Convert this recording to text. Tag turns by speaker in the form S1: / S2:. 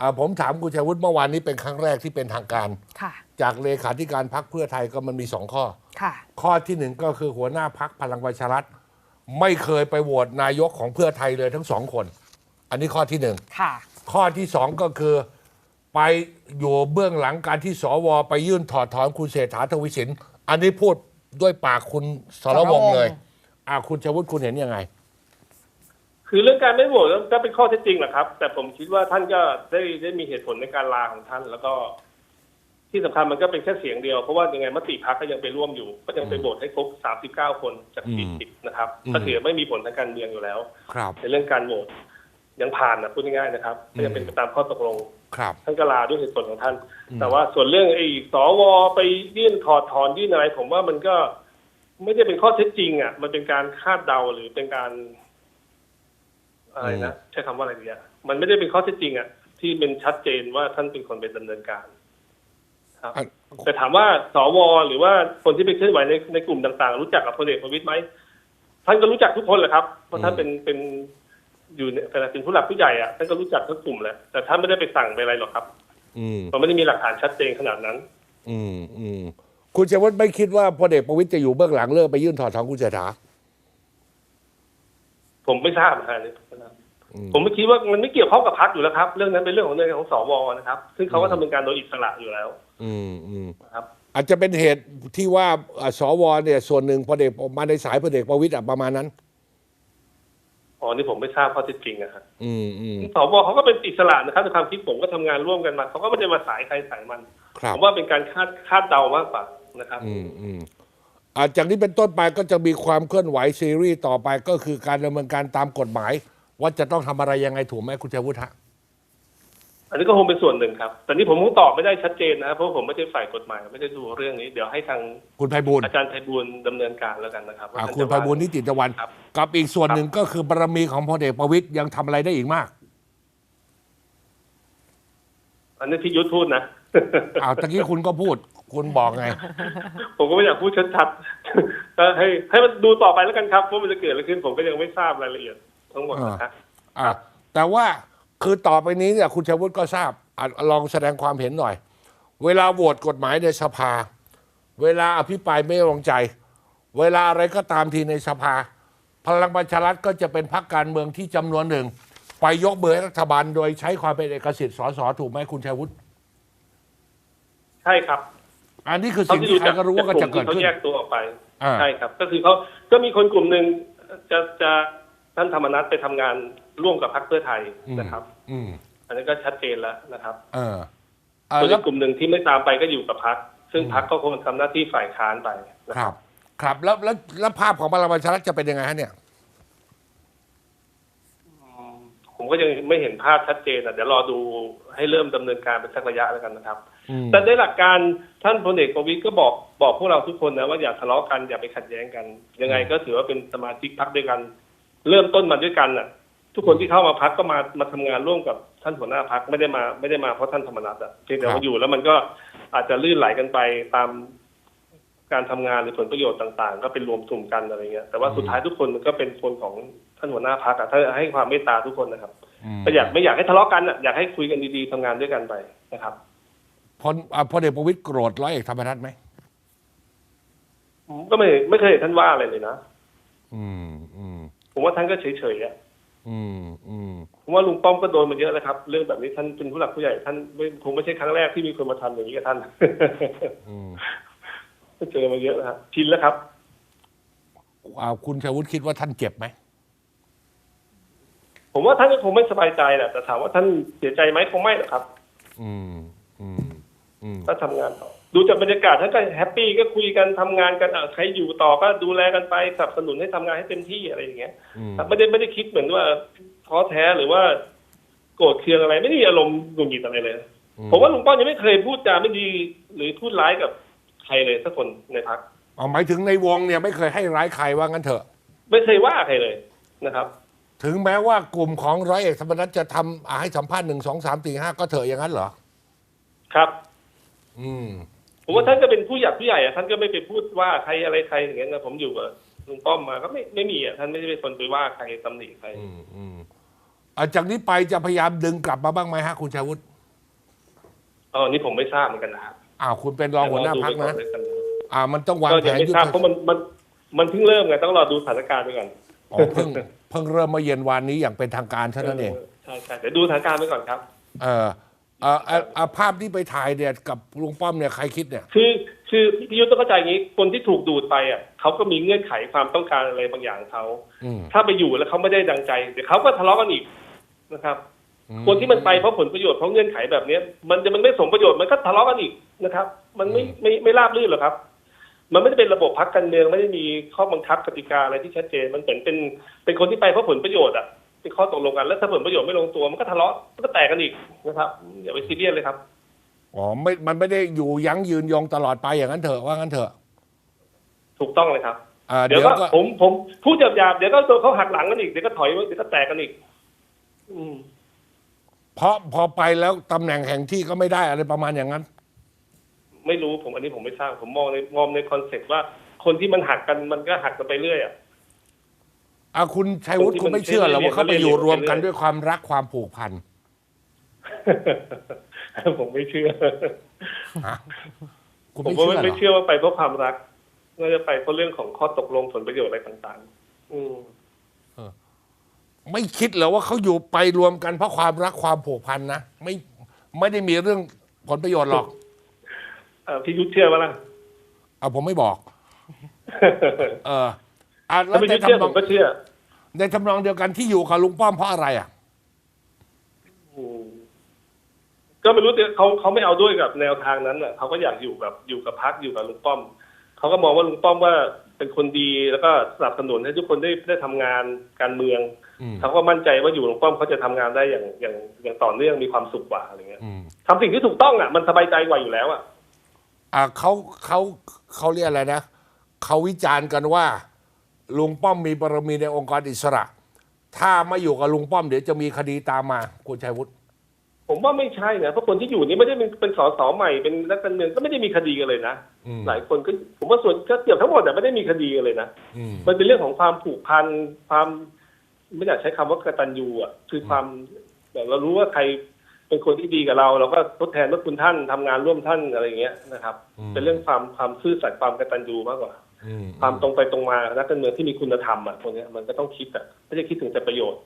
S1: อ่าผมถามคุณชัยวุฒิเมื่อวานนี้เป็นครั้งแรกที่เป็นทางการ
S2: ค่ะ
S1: จากเลขาธิการพักเพื่อไทยก็มันมีสองข้อ
S2: ค่ะ
S1: ข้อที่หนึ่งก็คือหัวหน้าพักพลังประชารัฐไม่เคยไปโหวตนายกของเพื่อไทยเลยทั้งสองคน อันนี้ข้อที่หนึ่ง
S2: ค่ะ
S1: ข้อที่สองก็คือ ไปอยู่เบื้องหลังการที่สวไปยื่นถอดถอนคุณเศรษฐาทวีสิน อันนี้พูดด้วยปากคุณสรวงศ์เลย อ่าคุณชวุฒิคุณเห็นยังไง
S3: คือเรื่องการไม่โหวตก็เป็นข้อเท็จจริงแหละครับ แต่ผมคิดว่าท่านก็ได้ได้มีเหตุผลในการลาของท่าน แล้วก็ ที่สำคัญมันก็เป็นแค่เสียงเดียว เพราะว่ายังไงมติพักก็ยังไปร่วมอยู่ ก็ยังไปโหวตให้ครบ 39 คนจาก
S1: อืม
S3: 40 นะครับ
S1: อืม
S3: ก็ถือไม่มีผลทางการเมืองอยู่แล้ว
S1: ครับ
S3: ในเรื่องการโหวตยังผ่านนะพูดง่ายๆนะครับก็ยังเป็นไปตามข้อตกลง
S1: ครับ
S3: ท่านก็ลาด้วยเหตุผลของท่าน
S1: อืม
S3: แต่ว่าส่วนเรื่องไอ้สวไปยื่นถอดถอนยื่นอะไรผมว่ามันก็ไม่ได้เป็นข้อเท็จจริงอะ มันเป็นการคาดเดาหรือเป็นการ อะไรนะใช้คำว่าอะไรดีอะมันไม่ได้เป็นข้อเท็จจริงอะที่เป็นชัดเจนว่าท่านเป็นคนเป็นดำเนินการ ครับ
S1: อะ
S3: แต่ถามว่าสวหรือว่าคนที่ไปเคลื่อนไหวในในกลุ่มต่าง ๆ รู้จักกับพลเอกประวิตยไหมท่านก็รู้จักทุกคนแหละครับเพราะท่านเป็นเป็นอยู่ในเป็นผู้หลักผู้ใหญ่อะท่านก็รู้จักทุกกลุ่มแหละแต่ท่านไม่ได้ไปสั่งไปอะไรหรอกครับ
S1: อืม
S3: มันไม่ได้มีหลักฐานชัดเจนขนาดนั้น
S1: อืมอืมคุณชวุฒิไม่คิดว่าพลเอกประวิตยจะอยู่เบื้องหลังเลิกไปยื่นถอดถอนคุณเศรษฐา
S3: ผมไม่ทราบนะฮะนี่
S1: อืม
S3: ผมไม่คิดว่ามันไม่เกี่ยวข้องกับพรรคอยู่แล้วครับ เรื่องนั้นเป็นเรื่องของเรื่องของสวนะครับ ซึ่งเขาก็ทำเป็นการโดยอิสระอยู่แล้ว
S1: อืมอืม
S3: นะครับ
S1: อาจจะเป็นเหตุที่ว่าอ่าสวเนี่ยส่วนหนึ่งพลเอกมาในสายพลเอกประวิตยอะประมาณนั้น
S3: อ๋อนี่ผมไม่ทราบข้อเท็จจริงนะครับ
S1: อืมอืม
S3: สวเขาก็เป็นอิสระนะครับในความคิดผมก็ทำงานร่วมกันมาเขาก็ไม่ได้มาสายใครสายมัน
S1: ครับ
S3: ผมว่าเป็นการคาดคาดเดามากกว่านะครับ
S1: อืมอืม อาจากนี้เป็นต้นไปก็จะมีความเคลื่อนไหวซีรีส์ต่อไปก็คือการดำเนินการตามกฎหมาย ว่าจะต้องทำอะไรยังไงถูกไหมคุณชัยวุฒิฮะ
S3: อันนี้ก็คงเป็นส่วนหนึ่งครับ แต่นี่ผมคงตอบไม่ได้ชัดเจนนะครับเพราะผมไม่ใช่ฝ่ายกฎหมายไม่ได้ดูเรื่องนี้ เดี๋ยวให้ทาง
S1: คุณไพบูลย์
S3: อาจารย์ไพบูลย์ดำเนินการแล้วกันนะครับว่า
S1: อ่า
S3: ท่าน
S1: คุณ
S3: จะ
S1: ไพ
S3: ว่า
S1: บูลย์นิติตะวัน
S3: ครับ
S1: กับอีกส่วนหนึ่งก็คือบารมีของพลเอกประวิตยยังทำอะไรได้อีกมาก
S3: อันนี้ที่ยุทธพูดนะ
S1: อ้าวตะกี้คุณก็พูด คุณบอกไง
S3: ผมก็ไม่อยากพูดชัดๆก็ให้ให้มันดูต่อไปแล้วกันครับว่ามันจะเกิดอะไรขึ้นผมก็ยังไม่ทราบรายละเอียดทั้งหมดนะฮะ
S1: อ่าแต่ว่าคือต่อไปนี้เนี่ยคุณชัยวุฒิก็ทราบอะลองแสดงความเห็นหน่อย เวลาโหวตกฎหมายในสภา เวลาอภิปรายไม่ไว้วางใจ เวลาอะไรก็ตามทีในสภา พลังประชารัฐก็จะเป็นพรรคการเมืองที่จำนวนหนึ่ง ไปยกเบอร์ให้รัฐบาลโดยใช้ความเป็นเอกสิทธิ์สสถูกไหมคุณชัยวุฒิ
S3: ใช่ครับ
S1: อันนี้คือสิ่งที่ใครก็รู้ว่าก็จะเกิด
S3: เขา
S1: ขึ้น
S3: แยกตัวออกไป
S1: อ่า
S3: ใช่ครับ ก็คือเขาก็มีคนกลุ่มหนึ่งจะจะท่านธรรมนัฐไปทำงานร่วมกับพรรคเพื่อไทยนะครับ
S1: อืม
S3: อันนี้ก็ชัดเจนแล้วนะครับ
S1: เออเออ
S3: ส่วน
S1: แล้
S3: อี
S1: ว
S3: กกลุ่มหนึ่งที่ไม่ตามไปก็อยู่กับพรรคซึ่งพรรคก็คงทำหน้าที่ฝ่ายค้านไปนะ
S1: ค
S3: ค
S1: รั
S3: รับ
S1: บครับ แล้วแล้วแล้วภาพของพลังประชารัฐจะเป็นยังไงฮะเนี่ย
S3: ผมก็ยังไม่เห็นภาพชัดเจนอะเดี๋ยวรอดูให้เริ่มดำเนินการไปสักระยะแล้วกันนะครับ
S1: อืม
S3: แต่ในหลักการท่านพลเอกประวิตยก็บอกบอกพวกเราทุกคนนะว่าอย่าทะเลาะกันอย่าไปขัดแย้งกัน ยังไงก็ถือว่าเป็นสมาชิกพักด้วยกัน เริ่มต้นมาด้วยกันน่ะ ทุกคนที่เข้ามาพักก็มามาทำงานร่วมกับท่านหัวหน้าพักไม่ได้มาไม่ได้มาเพราะท่านธรรมนัฐอะเพียงแต่
S1: ครั
S3: ว่า
S1: บ
S3: อยู่แล้วมันก็อาจจะลื่นไหลกันไปตามการทำงานหรือผลประโยชน์ต่างๆ ก็เป็นรวมกลุ่มกันอะไรเงี้ยแต่ว่าสุดท้ายทุกคนมันก็เป็นคนของท่านหัวหน้าพักอะท่านให้ความเมตตาทุกคนนะครับ
S1: ม
S3: ก็อยากไม่อยากให้ทะเลาะกันอะอยากให้คุยกันดีๆทำงานด้วยกันไปนะครับ
S1: พลอ่าพลเอกประวิตยโกรธร้อยเอกธรรมนัฐไหม
S3: ก็ไม่ไม่เคยเห็นท่านว่าอะไรเลยนะ
S1: อืมอืม
S3: ผมว่าท่านก็เฉยๆอะ
S1: อืมอืม
S3: ผมว่าลุงป้อมก็โดนมาเยอะแล้วครับ เรื่องแบบนี้ท่านเป็นผู้หลักผู้ใหญ่ท่านไม่คงไม่ใช่ครั้งแรกที่มีคนมาทำอย่างนี้กับท่าน
S1: อืม
S3: ก็เจอมาเยอะแล้วครับชินแล้วครับ
S1: อ่าคุณชัยวุฒิคิดว่าท่านเจ็บไหม
S3: ผมว่าท่านก็คงไม่สบายใจแหละแต่ถามว่าท่านเสียใจไหมคงไม่หรอกครับ
S1: อืมอืมอืม
S3: ก็ทำงานต่อดูจากบรรยากาศท่านก็แฮปปี้ก็คุยกันทำงานกันอะใครอยู่ต่อก็ดูแลกันไปสนับสนุนให้ทำงานให้เต็มที่อะไรอย่างเงี้ย
S1: อืม
S3: ครับไม่ได้ไม่ได้คิดเหมือนว่าท้อแท้หรือว่า โกรธเคืองอะไร ไม่ได้มีอารมณ์หงุดหงิดอะไรเลย ผมว่าลุงป้อมยังไม่เคยพูดจาไม่ดี หรือพูดร้ายกับใครเลยสักคนในพัก
S1: เอาหมายถึงในวงเนี่ยไม่เคยให้ร้ายใครว่างั้นเถอะ
S3: ไม่เคยว่าใครเลยนะครับ
S1: ถึงแม้ว่ากลุ่มของร้อยเอกธรรมนัฐจะทำอ่าให้สัมภาษณ์หนึ่งสองสามสี่ห้าก็เถอะอย่างนั้นเหรอ
S3: ครับ
S1: อืม
S3: ผมว่าท่านก็เป็นผู้ใหญ่ผู้ใหญ่อะท่านก็ไม่ไปพูดว่าใครอะไรใครอย่างเงี้ยนะผมอยู่กับลุงป้อมมาก็ไม่ไม่มีอะท่านไม่ได้เป็นคนไปว่าใครตำหนิใคร
S1: อืมอืมอะจากนี้ไปจะพยายามดึงกลับมาบ้างไหมฮะคุณชัยวุฒิ
S3: เออนี่ผมไม่ทราบเหมือนกันนะครับ
S1: อ้าวคุณเป็นรองหัวหน้าพัก
S3: เดี๋ยวรอ
S1: นะ
S3: ดูไปก่อเลยกัน
S1: อ่า มันต้องวาง
S3: ก็
S1: แผ
S3: ยัง
S1: น
S3: ไม่
S1: ยุท
S3: ทราบ
S1: ธ
S3: เพราะมันมันมันเพิ่งเริ่มไงต้องรอดูสถานการณ์ไปก่อน
S1: อ๋อเพิ่งเพิ่งเริ่มเมื่อเย็นวานนี้อย่างเป็นทางการเท่านั้นเอง
S3: ใช่ใช่เดี๋ยวดูสถานการณ์ไปก่อนครับ
S1: เออ เอ่อเอ่อเอ่อภาพที่ไปถ่ายเนี่ยกับลุงป้อมเนี่ยใครคิดเนี่ย
S3: คือคือพี่ยุทธต้องเข้าใจอย่างนี้คนที่ถูกดูดไปอะเขาก็มีเงื่อนไขความต้องการอะไรบางอย่างของเขา
S1: อืม
S3: ถ้าไปอยู่แล้วเขาไม่ได้ดังใจเดี๋ยวเขาก็ทะเลาะกันอีกนะครับ
S1: อืม
S3: คนที่มันไปเพราะผลประโยชน์เพราะเงื่อนไขแบบเนี้ยมันจะมันไม่สมประโยชน์มันก็ทะเลาะกันอีกนะครับ มันไม่ไม่ไม่ราบรื่นหรอกครับ มันไม่ได้เป็นระบบพักการเมืองไม่ได้มีข้อบังคับกติกาอะไรที่ชัดเจน มันเหมือนเป็นเป็นคนที่ไปเพราะผลประโยชน์อะ เป็นข้อตกลงกันแล้วถ้าผลประโยชน์ไม่ลงตัวมันก็ทะเลาะมันก็แตกกันอีกนะครับอย่าไปซีเรียสเลยครับ
S1: อ๋อไม่มันไม่ได้อยู่ยั้งยืนยงตลอดไปอย่างนั้นเถอะว่างั้นเถอะ
S3: ถูกต้องเลยครับ
S1: อ่า
S3: เดี๋
S1: เดี๋
S3: ย
S1: ยวว
S3: ก็
S1: ก็
S3: ผมผมพูดหยาบๆเดี๋ยวก็ตัวเขาหักหลังกันอีกเดี๋ยวก็ถอยเดี๋ยวก็แตกกันอีก อืม
S1: เพราะพอไปแล้วตำแหน่งแห่งที่ก็ไม่ได้อะไรประมาณอย่างนั้น
S3: ไม่รู้ผมอันนี้ผมไม่ทราบผมมองในมองในคอนเซ็ปต์ว่า คนที่มันหักกันมันก็หักกันไปเรื่อยอะ
S1: อะคุณชัยวุฒิ
S3: คนที่
S1: คุณไม่เชื่อเหรอ
S3: มัน
S1: ว่าเขาไปอยู่รวมกัน
S3: เรื่อยๆ
S1: ด้วยความรักความผูกพัน
S3: ผมไม่เชื่อ
S1: ฮะคุณ
S3: ผม
S1: ไม่
S3: ว่า
S1: เชื่อเหร
S3: ไม่
S1: อ
S3: เชื่อว่าไปเพราะความรักน่าจะไปเพราะเรื่องของข้อตกลงผลประโยชน์อะไรต่างๆ อืม
S1: ไม่คิดเหรอว่าเขาอยู่ไปรวมกันเพราะความรักความผูกพันนะไม่ไม่ได้มีเรื่องผลประโยชน์หรอก
S3: เอ่อพี่ยุทธเชื่อว่าล่ะ
S1: เอาผมไม่บอก เออ อะแล้
S3: ถ้าวไม่
S1: ใน
S3: ยุทธเชื่อ
S1: ทำน
S3: ผ
S1: อง
S3: มก็เชื่อ
S1: ในทำนองเดียวกันที่อยู่กับลุงป้อมเพราะอะไรอะ
S3: อืมก็ไม่รู้แต่เขาเขาไม่เอาด้วยกับแนวทางนั้นอะเขาก็อยากอยู่แบบอยู่กับพักอยู่กับลุงป้อมเขาก็มองว่าลุงป้อมว่าเป็นคนดีแล้วก็สนับสนุนให้ทุกคนได้ได้ทำงานการเมือง
S1: อืม
S3: เขาก็มั่นใจว่าอยู่ลุงป้อมเขาจะทำงานได้อย่างอย่างอย่างต่อเนื่องมีความสุขกว่าอะไรเงี้ย
S1: อืม
S3: ทำสิ่งที่ถูกต้องอะมันสบายใจกว่าอยู่แล้วอะ
S1: อะเขาเขาเขาเรียกอะไรนะเขาวิจารณ์กันว่า ลุงป้อมมีบารมีในองค์กรอิสระ ถ้าไม่อยู่กับลุงป้อมเดี๋ยวจะมีคดีตามมาคุณชัยวุฒิ
S3: ผมว่าไม่ใช่นะเพราะคนที่อยู่นี่ไม่ได้เป็นเป็นสสใหม่เป็นนักการเมืองก็ไม่ได้มีคดีกันเลยนะ
S1: อืม
S3: หลายคนก็ผมว่าส่วนก็เกือบทั้งหมดแต่ไม่ได้มีคดีกันเลยนะ
S1: อืม
S3: มันเป็นเรื่องของความผูกพันความไม่อยากใช้คำว่ากตัญญูอะคือความแบบเรารู้ว่าใครเป็นคนที่ดีกับเรา เราก็ทดแทนพระคุณท่านทำงานร่วมท่านอะไรอย่างเงี้ยนะครับ
S1: อืม
S3: เป็นเรื่องความความซื่อสัตย์ความกตัญญูมากกว่า
S1: อืม
S3: ความตรงไปตรงมานักการเมืองที่มีคุณธรรมอะคนเนี้ยมันก็ต้องคิดอะไม่ใช่คิดถึงแต่ประโยชน์